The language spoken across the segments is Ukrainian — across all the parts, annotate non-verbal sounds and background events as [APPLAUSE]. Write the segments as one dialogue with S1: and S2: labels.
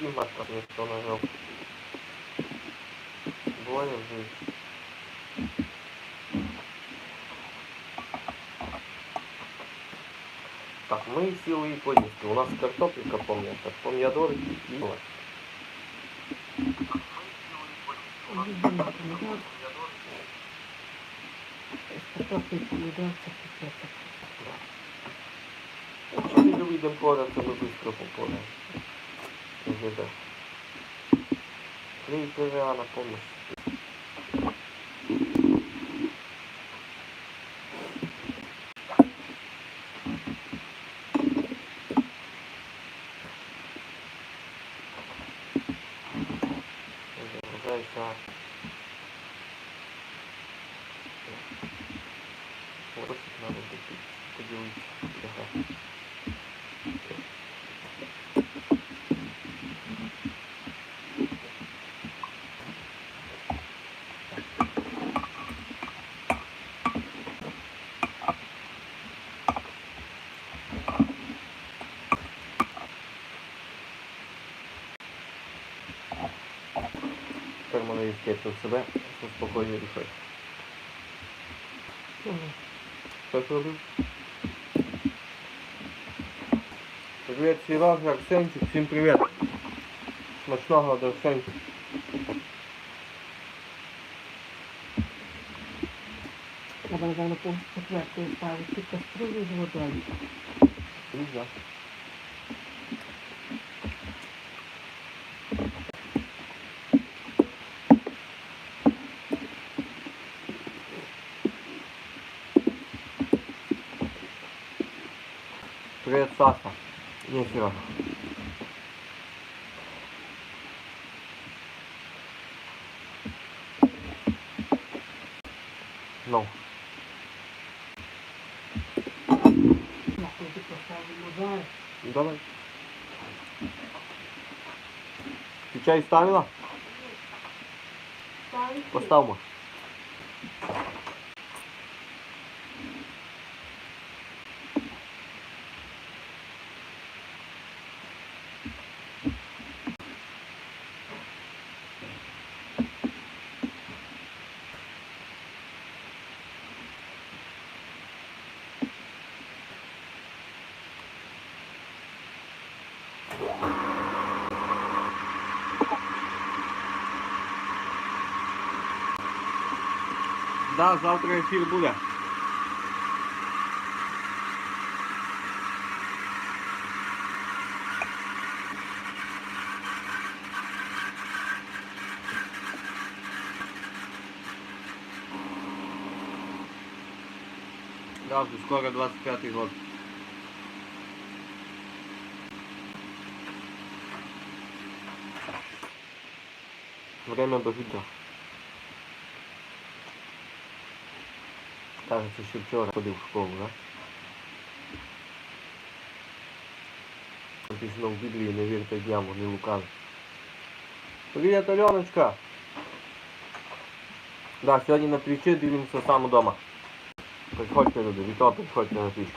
S1: Тима там ніхто нажав. Двоє вже. Так, ми сіли і поїсти. У нас картопелька пом'ята, помідори і пиво.
S2: Картофель, помидор, це піпець.
S1: Якщо ми вийдемо поряд, Клей ПВА на помощь. Мене в себе душою. Що ж робив? Привіт, Сережа, Арсенчик, всім привіт. Смачного до Арсенчик.
S2: Треба, напевно, по четвертої ставити каструлю з водою.
S1: Ліза. Привет, Саша. Не, Серега. Ну,
S2: Нахуй ти поставимо зараз.
S1: давай. Ти чай ставила? Поставимо. Да, завтра ефір буде. Да, уже скоро 25 год. Время божиться. Кажется, що вчора ходив в школу, да? Написано в Біблії, не вірте дням, вони лукаві. Привіт, Альоночка! Да, сьогодні на твічі дивимося сам вдома. Приходьте люди, віто приходьте на твіч.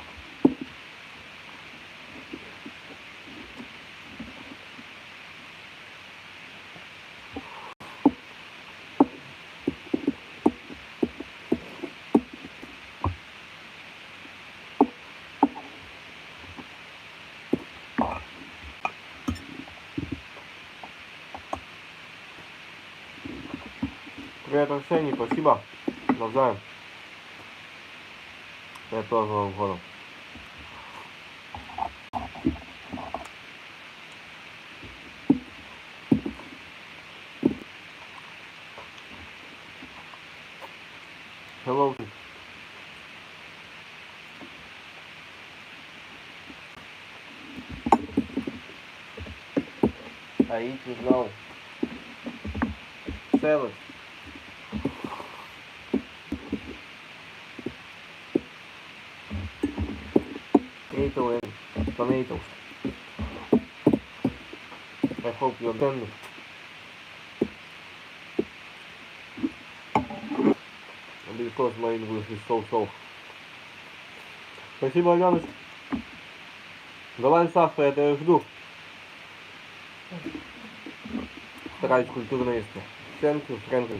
S1: Привет, Арсений, спасибо. Навзаем. Я тоже вам году. Hello. I eat with Potato and tomatoes. I hope you're done. Because my English is so so. Спасибо, Аленочка. Давай, Саша, я тебя жду. стараюсь культурно їсти. Thank you, Френклі.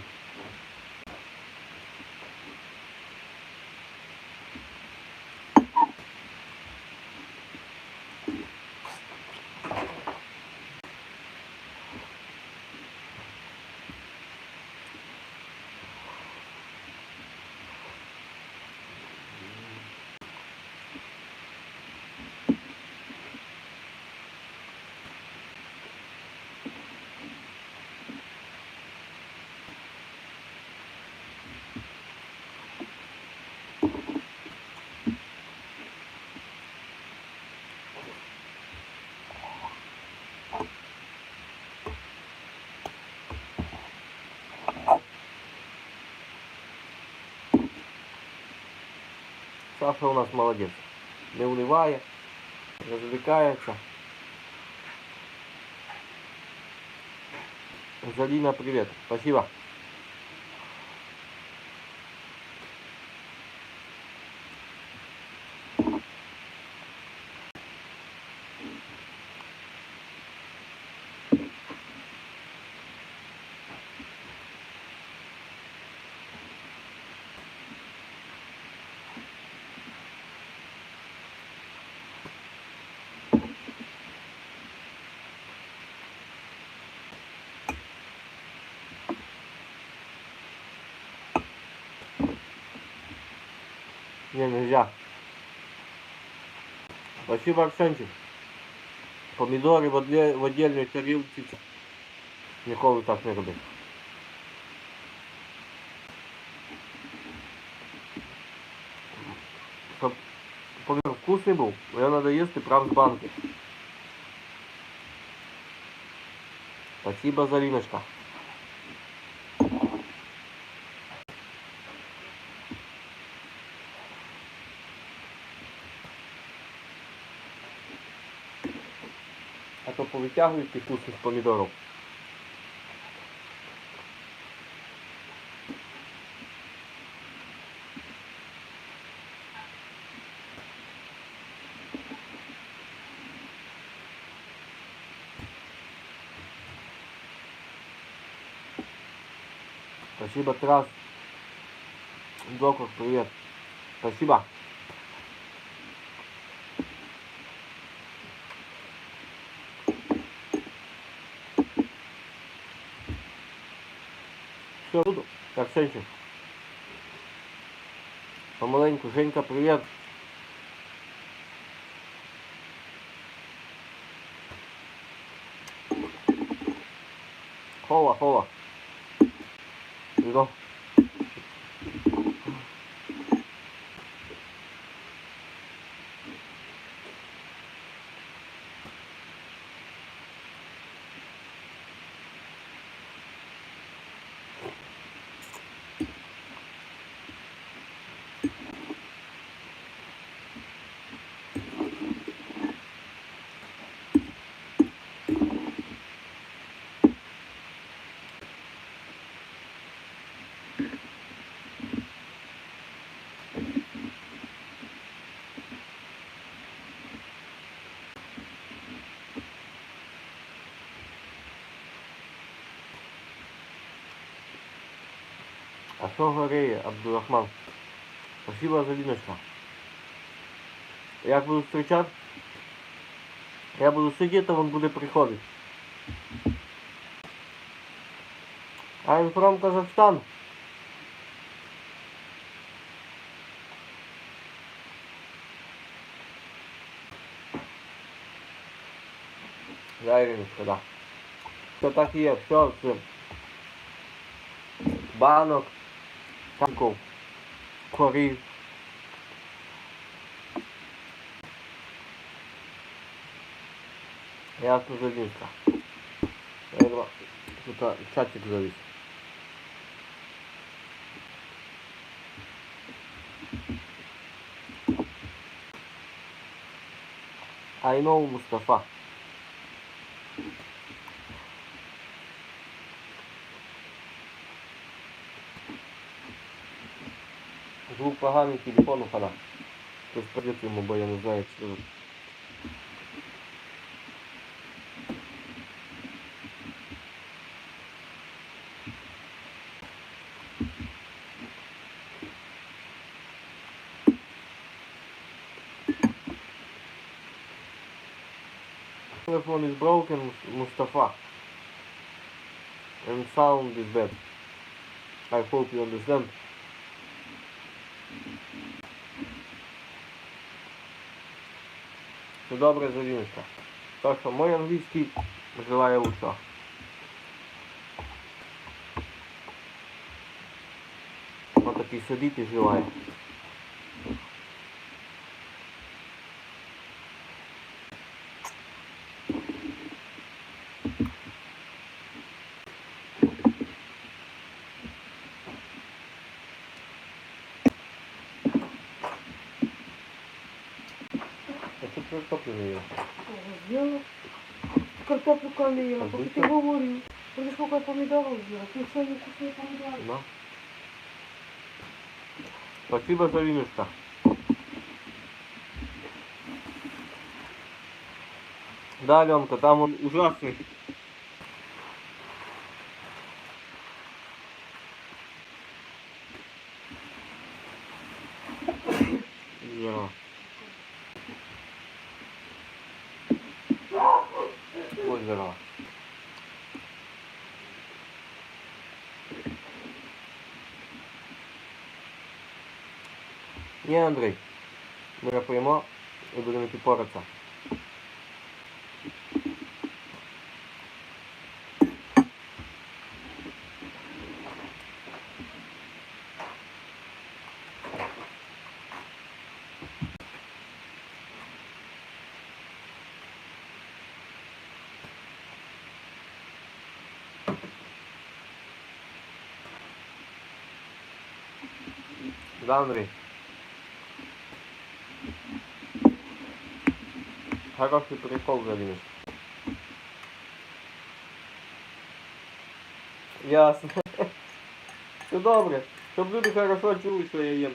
S1: Саша у нас молодець. Не уливає, розвлікається. Залина, привет. Спасибо. Не, нельзя. Спасибо, Арсенчик. Помідори в, одле, в отдельній тарілці. Ніколи так не роби. Щоб помідор вкусний був, його треба їсти прямо з банки. Спасибо, Залиночка. А то повитягують ті вкусних помідорів. Спасибо, Тарас. Доктор, привет. Спасибо. Помаленьку. Женька, привет. Хола, хола. Іду. Що гореє, Абдурахман? Спасибо за віночка. Як буду зустрічати? Я буду сидіти, він буде приходити. I'm from Kazakhstan. Да, Іриночка, да. Все так і є, все, все. Банок, танков, корів. Ясно, Залинка. Я думаю, тут чатик завис. I know, Мустафа. поганий телефон хана. Тобто придет йому, бо я не знаю, що тут. Телефон is broken, Mustafa. And sound is bad. I hope you understand. Добре, завівся. Так що мой англійський желає лучшого. Отакий сидить і желає. Картоплю не їла.
S2: Сделала. Картоплю калила,
S1: А
S2: поки
S1: вы
S2: ти
S1: что?
S2: говорив. Ти сколько помідорів з'їла? Ти сьогодні вкусні помідори.
S1: Да. Спасибо, Заринушка. Да, Аленка, там он ужасный. drva. Ja, Je Andrej, da ga pojemo in bodo mi ti poraca. Да. Хороший прикол заліз. Ясно. [LAUGHS] Все добре. Щоб люди хорошо чули, що я їм.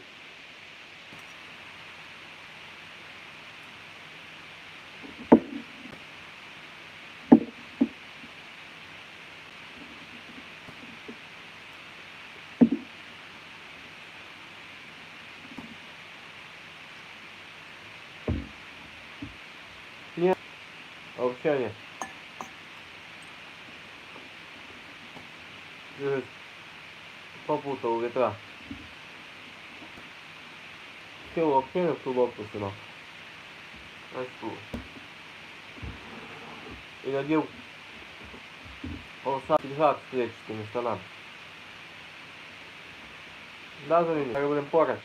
S1: А вообще нет. Дивись, Попутал ветра. Сел вообще не в ту лодку сюда. Аж ту. И надел полоса пиджак с клетчатыми штанами. Да, Зарина, так будем порать.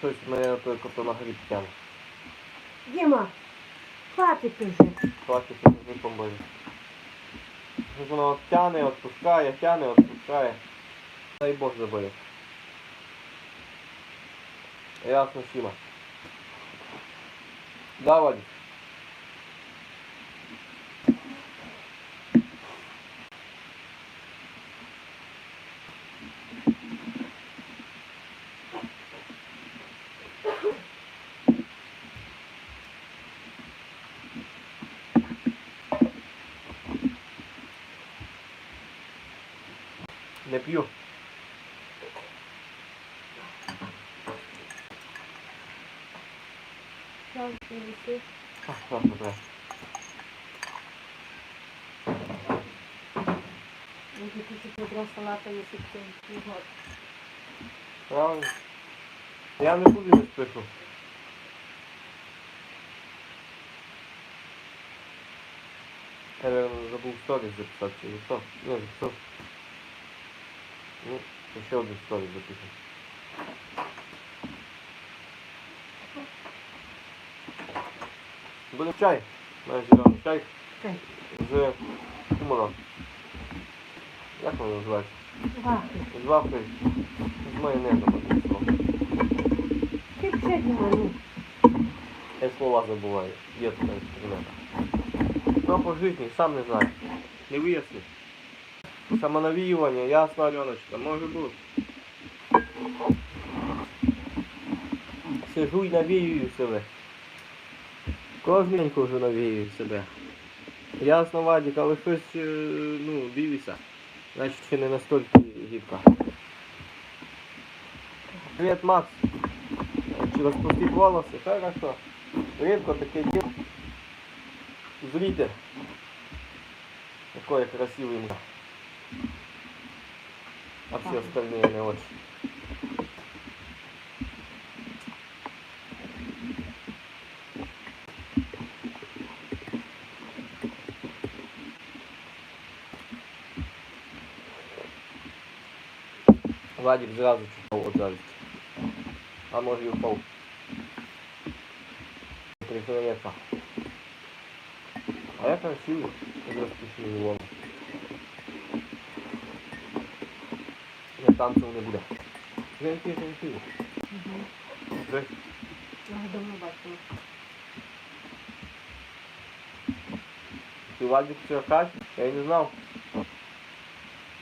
S1: Щось мене только то на гриб тягне.
S2: Діма, хватить уже.
S1: Хватить уже з грибом бою. Воно от тяне, відпускає, тяне, відпускає. Дай Бог забере. Ясно, Сіма. Да, Вадик? Не п'ю.
S2: Там принеси.
S1: А, так, добре.
S2: Може кусить відро салата, якщо це не год.
S1: Правильно. Я не буду не спишу. Я, наверное, забыл сторис записать, или что? Не, записал. Еще один сторис запишем. Будем чай. Знаешь, зеленый чай.
S2: Чай.
S1: З куманом. Як воно називається?
S2: Вафлі.
S1: З вафлею. З майонезом.
S2: Ти Діма, ну.
S1: Я слова забуваю. Є така інструмента. Ну, по житті, сам не знаю. Не вияснив. Самонавіювання, ясно, Альоночка, може бути. Сижу і навіюю себе. Кожненько вже навіюю себе. Ясно, Вадик, але щось, е, ну, дивися. Значить, ще не настільки гірко. Привіт, Макс. Чи розпустить волоси? Хорошо. Рідко таке діло. Зрите. Какой красивый все остальные не очень. Вадик зразу чухав от зависти. А може і впав. Приколеться. А я красивый. Я розпущений вон. Я танців не буде. Я який красивий.
S2: Угу.
S1: Де?
S2: Я його давно бачила.
S1: Ты Вадик Черкач? Я и не знал.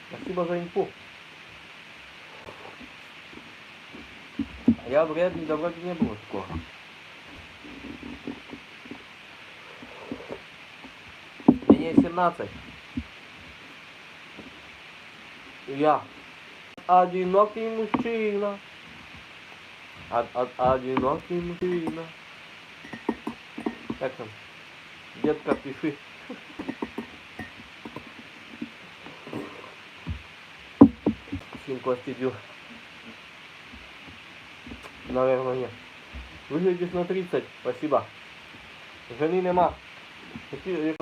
S1: Спасибо за инфу. А я вредный, да вроде не было такого. Мне 17. И Я одинокий мужчина. Од- од- одинокий мужчина. Как там? Детка, пиши. Всем кости. Наверное, нет. Выглядишь на 30, спасибо. Жены нема. Какие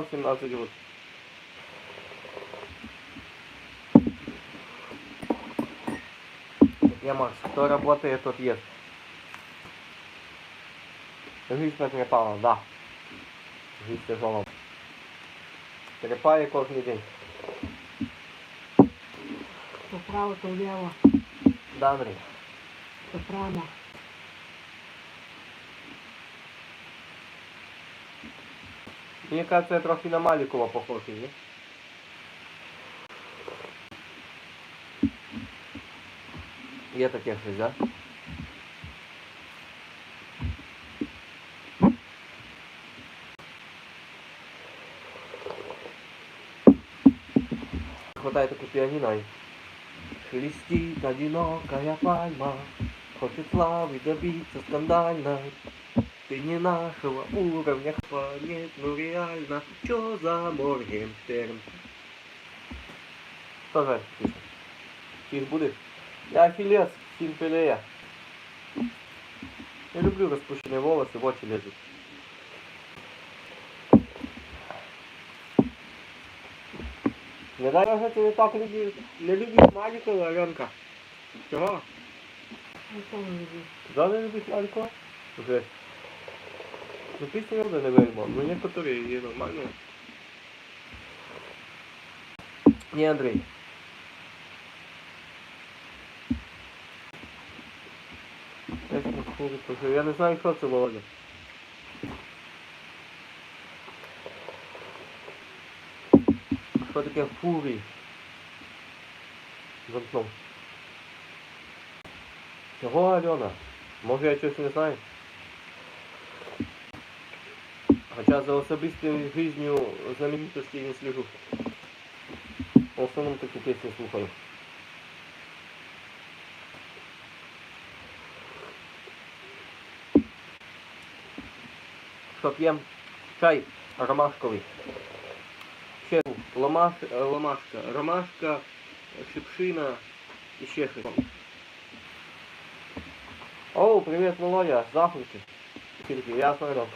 S1: я 17 год. Я Макс, кто работает, тот ест. Жизнь потрепала, да. Жизнь тяжела. Трепає кожен день.
S2: То право, то вліво,
S1: Да, Андрій.
S2: то прямо.
S1: Мені кажется, я трохи на Малікова похожий, ні? Є таке щось, да? Хватает таку пианино и Шелестит одинокая пальма Хочет славы добиться скандальной Ты не нашего уровня хвалит, ну реально Чё за Моргенштерн? Хто же пише? Я Ахілес, Сімпелея. Я люблю розпущені волоси, в очі лезуть. Не дай Боже, ти не так любиш, не любиш Малікова, Альонка. Чого?
S2: Ніхто не любить.
S1: Да, не любиш Малікова? Уже. Ну пісня правда не вельмо, ну некоторые є нормально. Не, Андрій. Десь на. Я не знаю, що це Володя. Що таке фурі? За окном. Чого Альона? Може я щось не знаю? Хоча за особистою жизнью знаменитостей не слежу. В основному такі пісні слухаю. Що п'єм? Чай ромашковий. Ще ломаш, е, ломашка, ромашка, шипшина і ще щось. О, привіт, Володя, здравствуйте. Тільки, ясно, добре.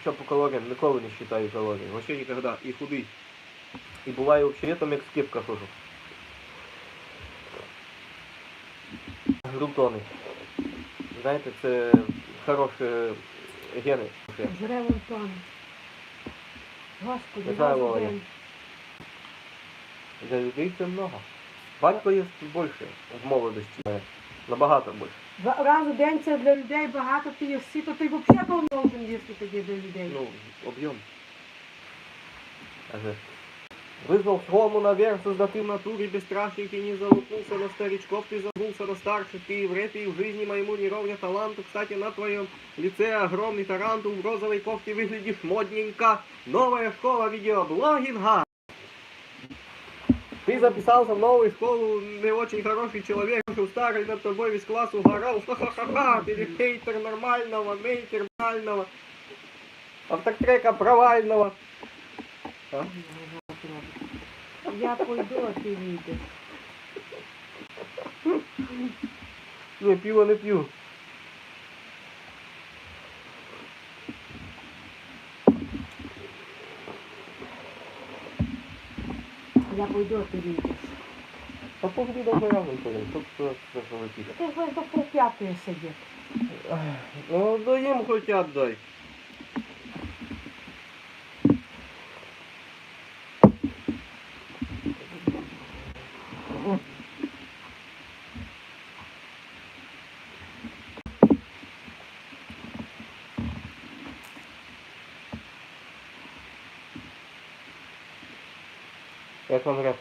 S1: Що по калориям? Ніколи не считаю калорії. Вообще никогда. І худий. І буває вообще летом як скипка хожу. Грунтони. Знаєте, це хороші гени.
S2: Вон там. Господи, день.
S1: Для людей це много. Батько їсть більше в молодості. Набагато більше.
S2: Раз у день це для людей багато, ти їси, то ти взагалі повинен їсти тоді для людей.
S1: Ну, объем. Ага. Вызвал Срому наверх, создатый в натуре бесстрашник и не залупнулся на старичков, ты забылся на старших, ты в рэпе и в жизни моему не ровня таланту. Кстати, на твоем лице огромный тарантул, в розовой кофте выглядишь модненько. Новая школа видеоблогинга. Ты записался в новую школу, не очень хороший человек, что старый над тобой весь класс угорал. Ха-ха-ха-ха, ты хейтер нормального, мейтер нормального. Автотрека провального.
S2: Я пойду, а ти вийдеш.
S1: Не, пиво не пью.
S2: Я пойду, а ти вийдеш.
S1: А погоди рано поїм, тут що що.
S2: Ти ж будеш до полп'ятої сидіти.
S1: Ну, доїм хоча б дай. Як вам реп?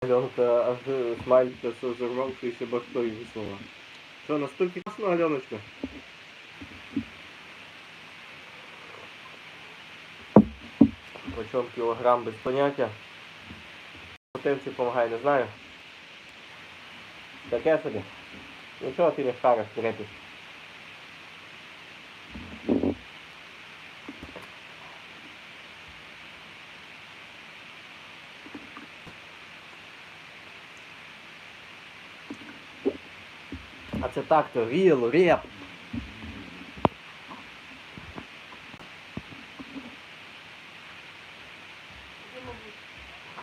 S1: Альонка аж смайлька со зорвавшися башкою виснула. Що, настільки класно, Альоночка? Почем кілограм без поняття? Потенці помагає, не знаю. Таке собі. Нічого ти не шариш, трепиш. Це так-то ріл, реп.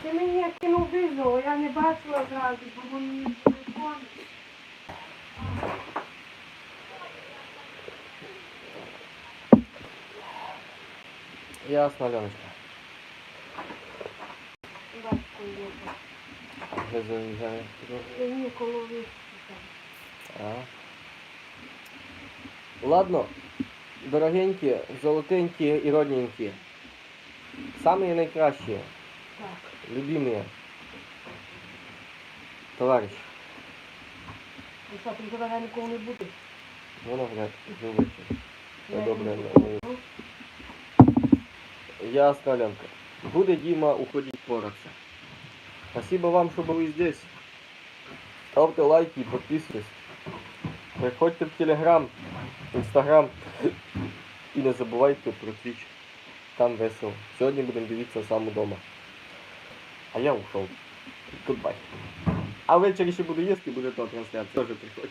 S2: Ти мені кинув визу, я не бачила зразу, бо мені телефон.
S1: Ясно, Альоночка.
S2: Батько є. Мені коло вишки.
S1: А. Ладно, дорогенькі, золотенькі і родненькі. Самі найкращі,
S2: Так.
S1: любимі. Товариші.
S2: І що, ти тебе ніколи не будеш?
S1: Воно вряд любить.
S2: Я
S1: Ну, добре, ну. Ясно, Аленка. Буде Дима уходить пораться. Спасибо вам, что были здесь. Ставьте лайки и подписывайтесь. Приходьте в Телеграм, Інстаграм. І не забувайте про Твіч. Там весело. Сьогодні будемо дивитися сам удома. А я ушов. Goodbye. А ввечері ще буду їсти, буде то трансляція. Тоже приходьте.